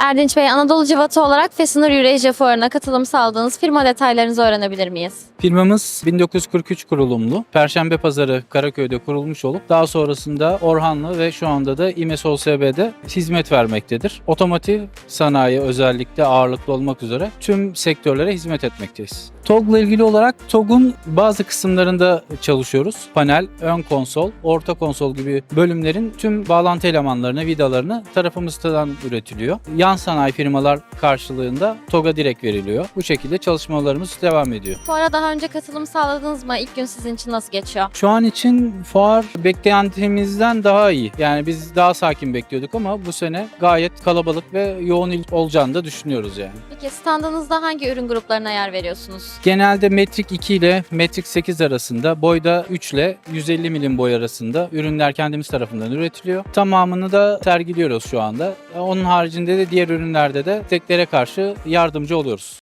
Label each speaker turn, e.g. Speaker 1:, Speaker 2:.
Speaker 1: Erdinç Bey, Anadolu Civatı olarak Fesinur Eurasia Fuarı'na katılım sağladığınız firma detaylarınızı öğrenebilir miyiz?
Speaker 2: Firmamız 1943 kurulumlu. Perşembe Pazarı Karaköy'de kurulmuş olup daha sonrasında Orhanlı ve şu anda da İMES OSB'de hizmet vermektedir. Otomotiv sanayi özellikle ağırlıklı olmak üzere tüm sektörlere hizmet etmekteyiz. TOG'la ilgili olarak TOG'un bazı kısımlarında çalışıyoruz. Panel, ön konsol, orta konsol gibi bölümlerin tüm bağlantı elemanlarını, vidalarını tarafımızdan üretiliyor. Yan sanayi firmalar karşılığında TOG'a direkt veriliyor. Bu şekilde çalışmalarımız devam ediyor.
Speaker 1: Fuara daha önce katılım sağladınız mı? İlk gün sizin için nasıl geçiyor?
Speaker 2: Şu an için fuar beklentimizden daha iyi. Yani biz daha sakin bekliyorduk ama bu sene gayet kalabalık ve yoğun olacağını da düşünüyoruz yani.
Speaker 1: Peki standınızda hangi ürün gruplarına yer veriyorsunuz?
Speaker 2: Genelde metrik 2 ile metrik 8 arasında, boyda 3 ile 150 milim boy arasında ürünler kendimiz tarafından üretiliyor. Tamamını da sergiliyoruz şu anda. Onun haricinde de diğer ürünlerde de teklere karşı yardımcı oluyoruz.